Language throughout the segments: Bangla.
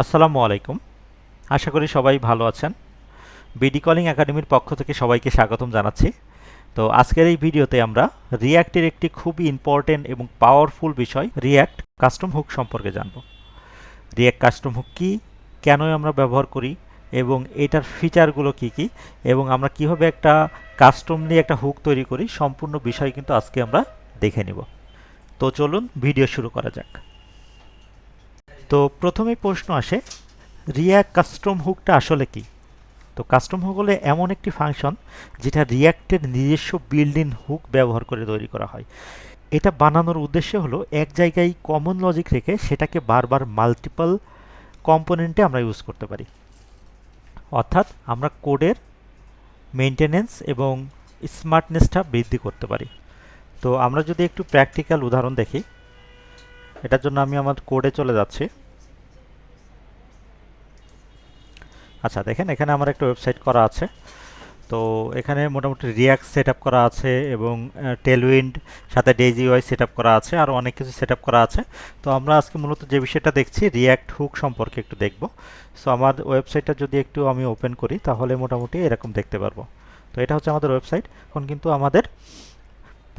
আসসালামু আলাইকুম। আশা করি সবাই ভালো আছেন। বিডি কলিং একাডেমির পক্ষ থেকে সবাইকে স্বাগতম জানাচ্ছি। তো আজকের এই ভিডিওতে আমরা রিয়্যাক্টের একটি খুবই ইম্পর্টেন্ট এবং পাওয়ারফুল বিষয় রিয়্যাক্ট কাস্টম হুক সম্পর্কে জানব। রিয়্যাক্ট কাস্টম হুক কী কেন আমরা ব্যবহার করি, এবং এটার ফিচারগুলো কি কি, এবং আমরা কীভাবে একটা কাস্টম নিয়ে একটা হুক তৈরি করি, সম্পূর্ণ বিষয় কিন্তু আজকে আমরা দেখে নিব। তো চলুন ভিডিও শুরু করা যাক। তো প্রথমে প্রশ্ন আসে রিয়াক্ট কাস্টম হুকটা আসলে কি? তো কাস্টম হুক হলে এমন একটি ফাংশন যেটা রিয়াক্টের নিজস্ব বিল্ডিং হুক ব্যবহার করে তৈরি করা হয়। এটা বানানোর উদ্দেশ্য হলো এক জায়গায় কমন লজিক রেখে সেটাকে বারবার মাল্টিপল কম্পোনেন্টে আমরা ইউজ করতে পারি। অর্থাৎ আমরা কোডের মেনটেনেন্স এবং স্মার্টনেসটা বৃদ্ধি করতে পারি। তো আমরা যদি একটু প্র্যাকটিক্যাল উদাহরণ দেখি, এটার জন্য আমি আমার কোডে চলে যাচ্ছি। আচ্ছা দেখেন এখানে আমার একটা ওয়েবসাইট করা আছে। তো এখানে মোটামুটি রিয়াক্ট সেট করা আছে এবং টেলউইন্ড সাথে ডেজি ওয়াই সেট করা আছে আর অনেক কিছু সেট করা আছে। তো আমরা আজকে মূলত যে বিষয়টা দেখছি রিয়াক্ট হুক সম্পর্কে একটু দেখব। সো আমার ওয়েবসাইটটা যদি একটু আমি ওপেন করি তাহলে মোটামুটি এরকম দেখতে পারব। তো এটা হচ্ছে আমাদের ওয়েবসাইট এখন কিন্তু আমাদের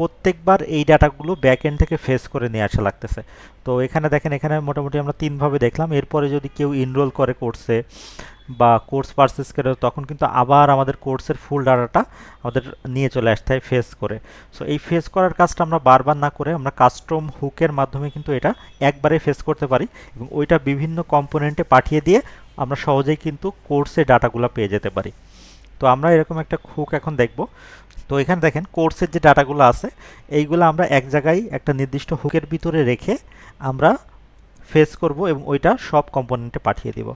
প্রত্যেকবার এই ডাটাগুলো ব্যাক এন্ড থেকে ফেস করে নিয়ে আসা লাগতেছে। তো এখানে দেখেন, এখানে মোটামুটি আমরা তিনভাবে দেখলাম। এরপরে যদি কেউ ইনরোল করে কোর্সে বা কোর্স পারচেস করে, তখন কিন্তু আবার আমাদের কোর্সের ফুল ডাটাটা আমাদের নিয়ে চলে আসতে হয় ফেস করে। সো এই ফেস করার কাজটা আমরা বারবার না করে আমরা কাস্টম হুকের মাধ্যমে কিন্তু এটা একবারে ফেস করতে পারি এবং ওইটা বিভিন্ন কম্পোনেন্টে পাঠিয়ে দিয়ে আমরা সহজেই কিন্তু কোর্সে ডাটাগুলো পেয়ে যেতে পারি। তো আমরা এরকম একটা হুক এখন দেখব। তো এখানে দেখেন কোর্সের যে ডাটাগুলো আছে, এইগুলো আমরা এক জায়গায় একটা নির্দিষ্ট হুকের ভিতরে রেখে আমরা ফেস করব এবং ওইটা সব কম্পোনেন্টে পাঠিয়ে দিব।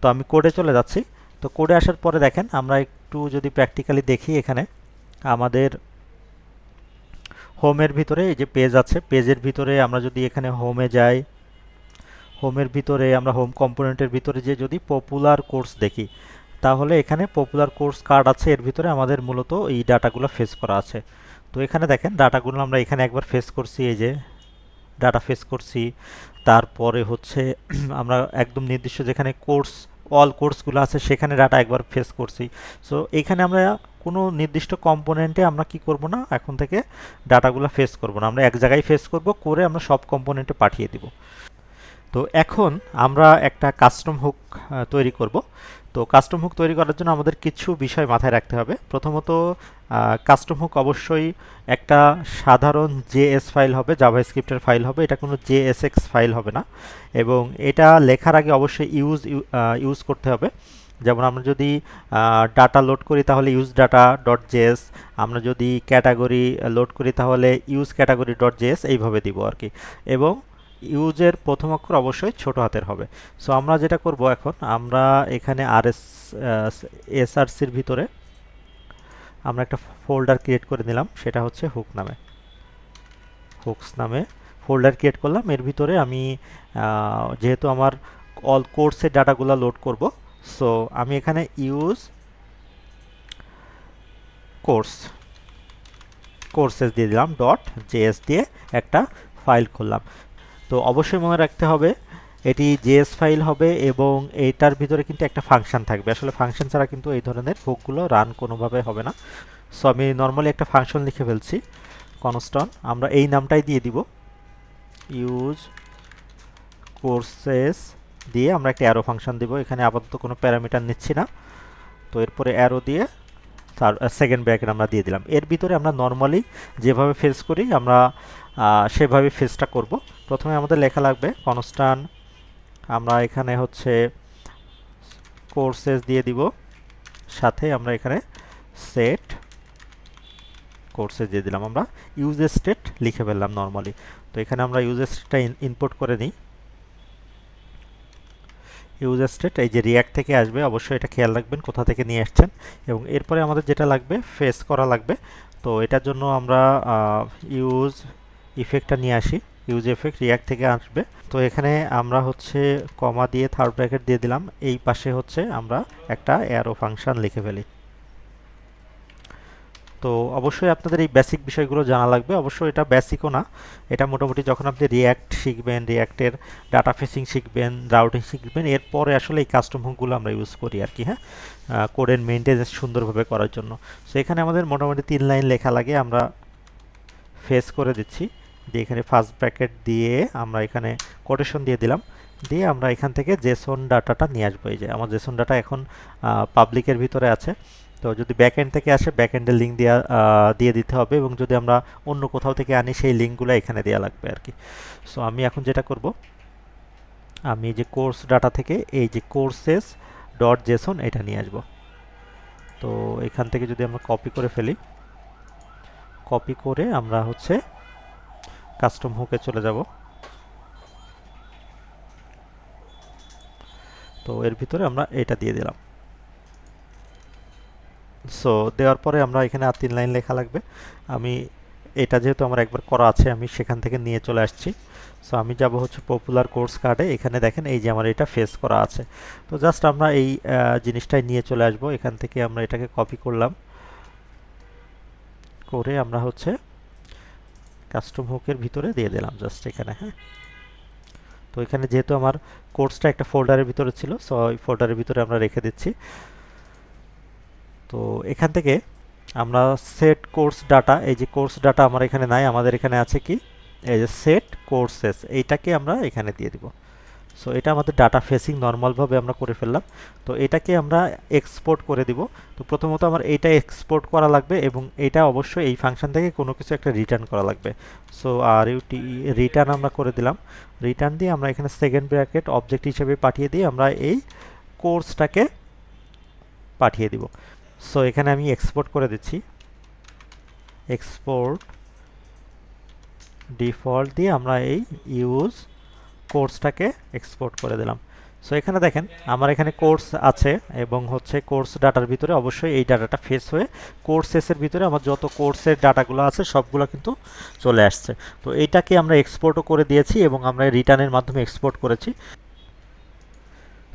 তো আমি কোডে চলে যাচ্ছি। তো কোডে আসার পরে দেখেন, আমরা একটু যদি প্র্যাকটিক্যালি দেখি এখানে, আমাদের হোমের ভিতরে এই যে পেজ আছে পেজের ভিতরে আমরা যদি এখানে হোমে যাই হোমের ভিতরে আমরা হোম কম্পোনেন্টের ভিতরে যে যদি পপুলার কোর্স দেখি তাহলে এখানে পপুলার কোর্স কার্ড আছে, এর ভিতরে আমাদের মূলত এই ডাটাগুলো ফেস করা আছে। তো এখানে দেখেন, ডাটাগুলো আমরা এখানে একবার ফেস করছি, এই যে ডাটা ফেস করছি। তারপরে হচ্ছে আমরা একদম নির্দিষ্ট যেখানে কোর্স অল কোর্সগুলো আছে, সেখানে ডাটা একবার ফেস করছি। সো এখানে আমরা কোনো নির্দিষ্ট কম্পোনেন্টে আমরা কি করব না, এখন থেকে ডাটাগুলো ফেস করব না। আমরা এক জায়গায় ফেস করব, করে আমরা সব কম্পোনেন্টে পাঠিয়ে দিব। তো এখন আমরা একটা কাস্টম হুক তৈরি করব। তো কাস্টম হুক তৈরি করার জন্য আমাদের কিছু বিষয় মাথায় রাখতে হবে। প্রথমত কাস্টম হুক অবশ্যই একটা সাধারণ জেএস ফাইল হবে জাভা স্ক্রিপ্টের ফাইল হবে, এটা কোনো জেএসএক্স ফাইল হবে না। এবং এটা লেখার আগে অবশ্যই ইউজ ইউজ করতে হবে। যেমন আমরা যদি ডাটা লোড করি তাহলে ইউজ ডাটা ডট জেএস আমরা যদি ক্যাটাগরি লোড করি তাহলে ইউজ ক্যাটাগরি ডট জেএস এইভাবে দিব আর কি এবং ইউজের প্রথম অক্ষর অবশ্যই ছোট হাতের হবে। সো আমরা যেটা করব এখন, আমরা এখানে আর এস এসআরসির ভিতরে আমরা একটা ফোল্ডার ক্রিয়েট করে নিলাম সেটা হচ্ছে হুক নামে। হুকস নামে ফোল্ডার ক্রিয়েট করলাম, এর ভিতরে আমি যেহেতু আমার অল কোর্সের ডাটাগুলো লোড করব, সো আমি এখানে ইউজ কোর্স, কোর্সেস দিয়ে দিলাম, ডট জেএস দিয়ে একটা ফাইল খুললাম। তো অবশ্যই মনে রাখতে হবে, এটি জেএস ফাইল হবে এবং এটার ভিতরে কিন্তু একটা ফাংশন থাকবে। আসলে ফাংশন ছাড়া কিন্তু এই ধরনের বুকগুলো রান কোনোভাবে হবে না। সো আমি নর্মালি একটা ফাংশন লিখে ফেলছি, কনস্টন। আমরা এই নামটাই দিয়ে দিব। ইউজ কোর্সেস দিয়ে আমরা একটা অ্যারো ফাংশন দিব। এখানে আপাতত কোনো প্যারামিটার নিচ্ছি না। তো এরপরে অ্যারো দিয়ে তার সেকেন্ড ব্র্যাকেট আমরা দিয়ে দিলাম। এর ভিতরে আমরা নর্মালি যেভাবে ফেস করি, আমরা সেভাবে ফেসটা করব। প্রথমে আমাদের লেখা লাগবে কনস্টান আমরা এখানে হচ্ছে কোর্সেস দিয়ে দিব। সাথে আমরা এখানে সেট কোর্সেস দিয়ে দিলাম। আমরা ইউজ স্টেট লিখে ফেললাম নর্মালি তো এখানে আমরা ইউজ স্টেটটা ইনপুট করে নিই। ইউজ স্টেট এই যে রিয়াক্ট থেকে আসবে, অবশ্যই এটা খেয়াল রাখবেন, কোথা থেকে নিয়ে আসছেন। এবং এরপরে আমাদের যেটা লাগবে ফেস করা লাগবে। তো এটার জন্য আমরা ইউজ ইফেক্টটা নিয়ে আসি। ইউজ এফেক্ট রিয়াক্ট থেকে আসবে। তো এখানে আমরা হচ্ছে কমা দিয়ে থার্ড ব্র্যাকেট দিয়ে দিলাম। এই পাশে হচ্ছে আমরা একটা অ্যারো ফাংশন লিখে ফেলি। তো অবশ্যই আপনাদের এই বেসিক বিষয়গুলো জানা লাগবে। অবশ্যই এটা বেসিকও না। এটা মোটামুটি যখন আপনি রিয়্যাক্ট শিখবেন রিয়্যাক্টের ডাটা ফেসিং শিখবেন রাউটিং শিখবেন, এরপরে আসলে এই কাস্টম হুকগুলো আমরা ইউজ করি আর কি হ্যাঁ? কোডের মেনটেন্যান্স সুন্দরভাবে করার জন্য। সো এখানে আমাদের মোটামুটি তিন লাইন লেখা লাগে, আমরা ফেস করে দিচ্ছি। দিয়ে এখানে ফার্স্ট ব্র্যাকেট দিয়ে আমরা এখানে কোটেশন দিয়ে দিলাম। দিয়ে আমরা এখান থেকে জেসন ডাটাটা নিয়ে আসব। এই যে, আমার জেসন ডাটা এখন পাবলিকের ভিতরে আছে। তো যদি ব্যাকএন্ড থেকে আসে ব্যাকএন্ডের লিঙ্ক দেওয়া দিয়ে দিতে হবে এবং যদি আমরা অন্য কোথাও থেকে আনি, সেই লিঙ্কগুলো এখানে দেওয়া লাগবে আর কি সো আমি এখন যেটা করব, আমি যে কোর্স ডাটা থেকে এই যে কোর্সেস ডট জেসন এটা নিয়ে আসব। তো এখান থেকে যদি আমরা কপি করে ফেলি কপি করে আমরা হচ্ছে কাস্টম হুকে চলে যাব। তো এর ভিতরে আমরা এটা দিয়ে দিলাম। সো দেওয়ার পরে আমরা এখানে আর তিন লাইন লেখা লাগবে। আমি এটা যেহেতু আমার একবার করা আছে, আমি সেখান থেকে নিয়ে চলে আসছি। সো আমি যাব হচ্ছে পপুলার কোর্স কার্ডে এখানে দেখেন এই যে আমার এটা ফেস করা আছে। তো জাস্ট আমরা এই জিনিসটাই নিয়ে চলে আসব। এখান থেকে আমরা এটাকে কপি করলাম। করে আমরা হচ্ছে কাস্টম হুকের ভিতরে দিয়ে দিলাম জাস্ট এখানে হ্যাঁ। তো এখানে যেহেতু আমার কোর্সটা একটা ফোল্ডারের ভিতরে ছিল সো ওই ফোল্ডারের ভিতরে আমরা রেখে দিচ্ছি। তো এখান থেকে আমরা সেট কোর্স ডাটা এই যে কোর্স ডাটা আমার এখানে নাই, আমাদের এখানে আছে কি? এই যে সেট কোর্সেস এইটাকে আমরা এখানে দিয়ে দিব। সো এটা আমাদের ডাটা ফেসিং নর্মালভাবে আমরা করে ফেললাম। তো এটাকে আমরা এক্সপোর্ট করে দিব। তো প্রথমত আমার এইটা এক্সপোর্ট করা লাগবে এবং এটা অবশ্যই এই ফাংশন থেকে কোনো কিছু একটা রিটার্ন করা লাগবে। সো আর ইউটি রিটার্ন আমরা করে দিলাম। রিটার্ন দিয়ে আমরা এখানে সেকেন্ড ব্র্যাকেট অবজেক্ট হিসেবে পাঠিয়ে দিয়ে আমরা এই কোর্সটাকে পাঠিয়ে দিব। সো এখানে আমি এক্সপোর্ট করে দিচ্ছি। এক্সপোর্ট ডিফল্ট দিয়ে আমরা এই ইউজ কোর্সটাকে এক্সপোর্ট করে দিলাম। সো এখানে দেখেন, আমার এখানে কোর্স আছে এবং হচ্ছে কোর্স ডাটার ভিতরে অবশ্যই এই ডাটাটা ফেস হয়ে কোর্সেসের ভিতরে আমার যত কোর্সের ডাটাগুলো আছে সবগুলো কিন্তু চলে আসছে। তো এইটাকে আমরা এক্সপোর্টও করে দিয়েছি এবং আমরা রিটার্নের মাধ্যমে এক্সপোর্ট করেছি।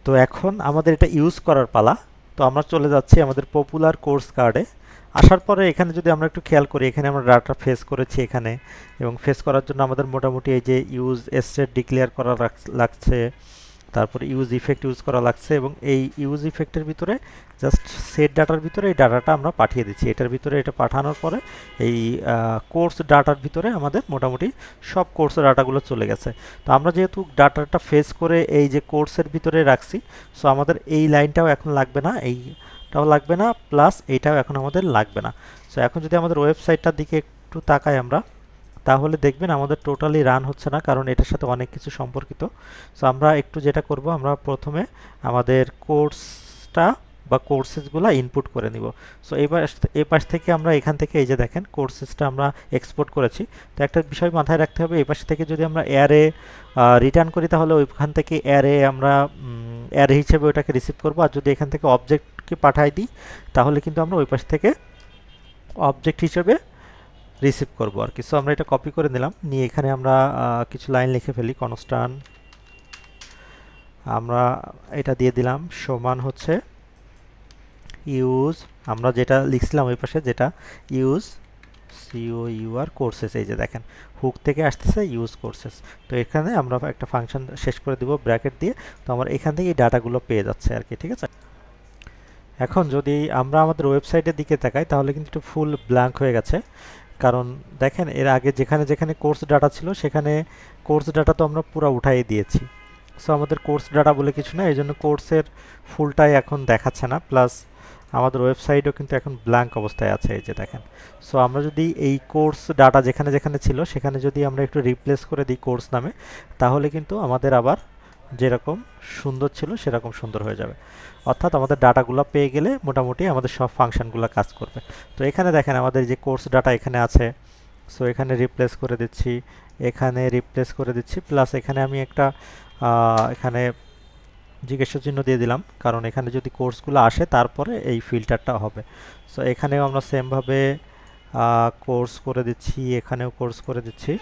তো, এখন আমাদের এটা ইউজ করার পালা। তো আমরা চলে যাচ্ছি আমাদের পপুলার কোর্স কার্ডে আসার পরে এখানে যদি আমরা একটু খেয়াল করি, এখানে আমরা ডাটা ফেস করেছি এখানে এবং ফেস করার জন্য আমাদের মোটামুটি এই যে ইউজ এস্টেট ডিক্লেয়ার করা লাগছে। তারপরে ইউজ ইফেক্ট ইউজ করা লাগছে এবং এই ইউজ ইফেক্টের ভিতরে জাস্ট সেট ডাটার ভিতরে এই ডাটাটা আমরা পাঠিয়ে দিচ্ছি। এটার ভিতরে এটা পাঠানোর পরে এই কোর্স ডাটার ভিতরে আমাদের মোটামুটি সব কোর্সের ডাটাগুলো চলে গেছে। তো আমরা যেহেতু ডাটাটা ফেস করে এই যে কোর্সের ভিতরে রাখছি সো আমাদের এই লাইনটাও এখন লাগবে না, এইটাও লাগবে না প্লাস এইটাও এখন আমাদের লাগবে না। সো এখন যদি আমাদের ওয়েবসাইটটার দিকে একটু তাকাই আমরা তাহলে দেখবেন আমাদের টোটালি রান হচ্ছে না, কারণ এটার সাথে অনেক কিছু সম্পর্কিত। সো আমরা একটু যেটা করব, আমরা প্রথমে আমাদের কোর্সটা বা কোর্সেসগুলো ইনপুট করে নিব। সো এবার এই পাশ থেকে আমরা এখান থেকে এই যে দেখেন কোর্সেসটা আমরা এক্সপোর্ট করেছি। তো একটা বিষয় মাথায় রাখতে হবে, এই পাশ থেকে যদি আমরা অ্যারে রিটার্ন করি, তাহলে ওইখান থেকে অ্যারে আমরা অ্যারে হিসেবে ওটাকে রিসিভ করব। আর যদি এখান থেকে অবজেক্টকে পাঠাই দিই, তাহলে কিন্তু আমরা ওই পাশ থেকে অবজেক্ট হিসেবে রিসিভ করব আর কি। সো আমরা এটা কপি করে নিলাম। নিয়ে এখানে আমরা কিছু লাইন লিখে ফেলি কনস্টান আমরা এটা দিয়ে দিলাম, সমান হচ্ছে ইউজ আমরা যেটা লিখছিলাম ওই পাশে, যেটা ইউজ সিও ইউআর কোর্সেস এই যে দেখেন হুক থেকে আসতেছে ইউজ কোর্সেস তো এখানে আমরা একটা ফাংশন শেষ করে দিব ব্র্যাকেট দিয়ে। তো আমরা এখান থেকে এই ডাটাগুলো পেয়ে যাচ্ছে আর কি, ঠিক আছে? এখন যদি আমরা আমাদের ওয়েবসাইটের দিকে তাকাই, তাহলে কিন্তু একটু ফুল ব্ল্যাঙ্ক হয়ে গেছে। কারণ দেখেন, এর আগে যেখানে যেখানে কোর্স ডাটা ছিল, সেখানে কোর্স ডাটা তো আমরা পুরো উঠাই দিয়েছি। সো আমাদের কোর্স ডাটা বলে কিছু না এই জন্য কোর্সের ফুলটাই এখন দেখাচ্ছে না। প্লাস আমাদের ওয়েবসাইটও কিন্তু এখন ব্ল্যাঙ্ক অবস্থায় আছে, এই যে দেখেন। সো আমরা যদি এই কোর্স ডাটা যেখানে যেখানে ছিল, সেখানে যদি আমরা একটু রিপ্লেস করে দিই কোর্স নামে, তাহলে কিন্তু আমাদের আবার যেরকম সুন্দর ছিল, সেরকম সুন্দর হয়ে যাবে। অর্থাৎ আমাদের ডাটাগুলো পেয়ে গেলে মোটামুটি আমাদের সব ফাংশনগুলো কাজ করবে। তো এখানে দেখেন আমাদের যে কোর্স ডাটা এখানে আছে। সো এখানে রিপ্লেস করে দিচ্ছি, এখানে রিপ্লেস করে দিচ্ছি প্লাস এখানে আমি একটা এখানে জিজ্ঞাসা চিহ্ন দিয়ে দিলাম। কারণ এখানে যদি কোর্সগুলো আসে, তারপরে এই ফিল্টারটা হবে। সো এখানেও আমরা সেমভাবে কোর্স করে দিচ্ছি, এখানেও কোর্স করে দিচ্ছি।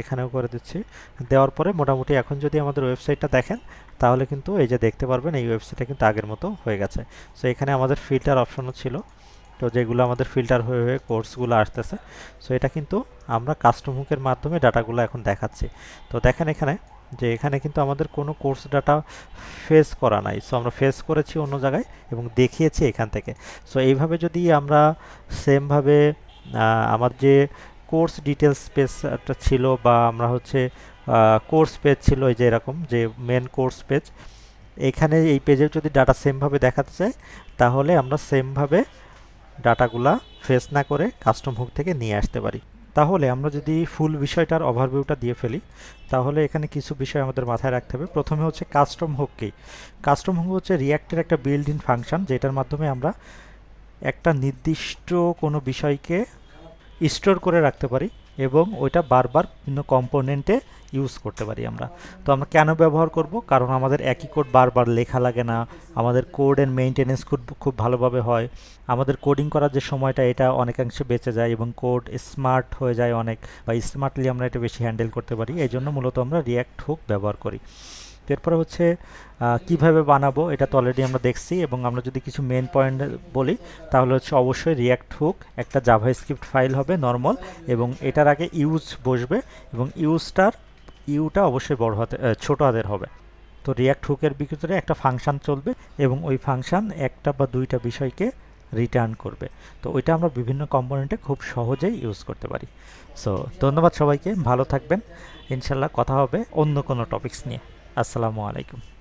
এখানেও করে দিচ্ছি। দেওয়ার পরে মোটামুটি এখন যদি আমাদের ওয়েবসাইটটা দেখেন, তাহলে কিন্তু এই যে দেখতে পারবেন, এই ওয়েবসাইটটা কিন্তু আগের মতো হয়ে গেছে। সো এখানে আমাদের ফিল্টার অপশনও ছিল। তো যেগুলো আমাদের ফিল্টার হয়ে হয়ে কোর্সগুলো আসতেছে। সো এটা কিন্তু আমরা কাস্টম হুকের মাধ্যমে ডাটাগুলো এখন দেখাচ্ছি। তো দেখেন এখানে যে এখানে কিন্তু আমাদের কোনো কোর্স ডাটা ফেস করা নাই। সো আমরা ফেস করেছি অন্য জায়গায় এবং দেখিয়েছি এখান থেকে। সো এইভাবে যদি আমরা সেমভাবে আমার যে কোর্স ডিটেলস পেজ একটা ছিল বা আমরা হচ্ছে কোর্স পেজ ছিল এই যে এরকম, যে মেন কোর্স পেজ এখানে এই পেজের যদি ডাটা সেমভাবে দেখাতে চাই, তাহলে আমরা সেমভাবে ডাটাগুলা ফেস না করে কাস্টম হুক থেকে নিয়ে আসতে পারি। তাহলে আমরা যদি ফুল বিষয়টার ওভারভিউটা দিয়ে ফেলি, তাহলে এখানে কিছু বিষয় আমাদের মাথায় রাখতে হবে। প্রথমে হচ্ছে কাস্টম হুক কি? কাস্টম হুক হচ্ছে রিয়াক্টের একটা বিল্ড ইন ফাংশন যেটার মাধ্যমে আমরা একটা নির্দিষ্ট কোনো বিষয়কে স্টোর করে রাখতে পারি এবং ওইটা বারবার বিভিন্ন কম্পোনেন্টে ইউজ করতে পারি আমরা। তো আমরা কেন ব্যবহার করব? কারণ আমাদের একই কোড বারবার লেখা লাগে না, আমাদের কোডের মেনটেনেন্স খুব খুব ভালোভাবে হয়। আমাদের কোডিং করার যে সময়টা, এটা অনেকাংশে বেঁচে যায় এবং কোড স্মার্ট হয়ে যায় অনেক বা স্মার্টলি আমরা এটা বেশি হ্যান্ডেল করতে পারি। এই জন্য মূলত আমরা রিয়্যাক্ট হুক ব্যবহার করি। এরপরে হচ্ছে কীভাবে বানাবো এটা তো অলরেডি আমরা দেখছি এবং আমরা যদি কিছু মেন পয়েন্ট বলি, তাহলে হচ্ছে অবশ্যই রিয়াক্ট হুক একটা জাভা স্ক্রিপ্ট ফাইল হবে নর্মাল এবং এটার আগে ইউজ বসবে এবং ইউজটার ইউটা অবশ্যই বড় হাতে ছোট হাতের হবে। তো রিয়াক্ট হুকের ভিতরে একটা ফাংশান চলবে এবং ওই ফাংশান একটা বা দুইটা বিষয়কে রিটার্ন করবে। তো ওইটা আমরা বিভিন্ন কম্পোনেন্টে খুব সহজেই ইউজ করতে পারি। সো ধন্যবাদ সবাইকে, ভালো থাকবেন। ইনশাল্লাহ কথা হবে অন্য কোনো টপিকস নিয়ে। আসসালামু আলাইকুম।